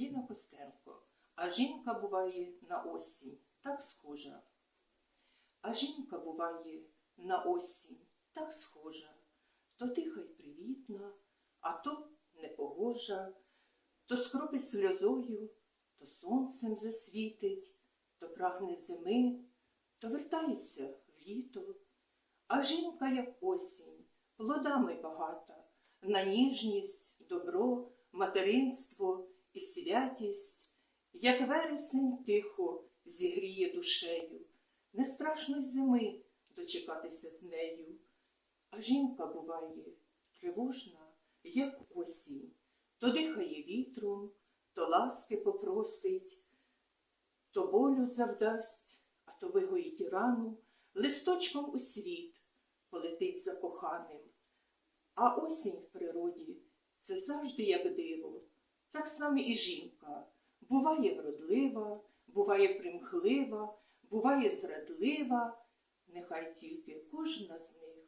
Ліна Костенко. А жінка буває на осінь, так схожа. А жінка буває на осінь, так схожа. То тиха й привітна, а то непогожа, то скропить сльозою, то сонцем засвітить, то прагне зими, то вертається в літо. А жінка, як осінь, плодами багата, на ніжність, добро, материнство святість, як вересень тихо зігріє душею, не страшно зими дочекатися з нею. А жінка буває тривожна, як осінь, то дихає вітром, то ласки попросить, то болю завдасть, а то вигоїть рану, листочком у світ полетить за коханим. А осінь в природі це завжди як. Так само і жінка. Буває вродлива, буває примхлива, буває зрадлива, нехай тільки кожна з них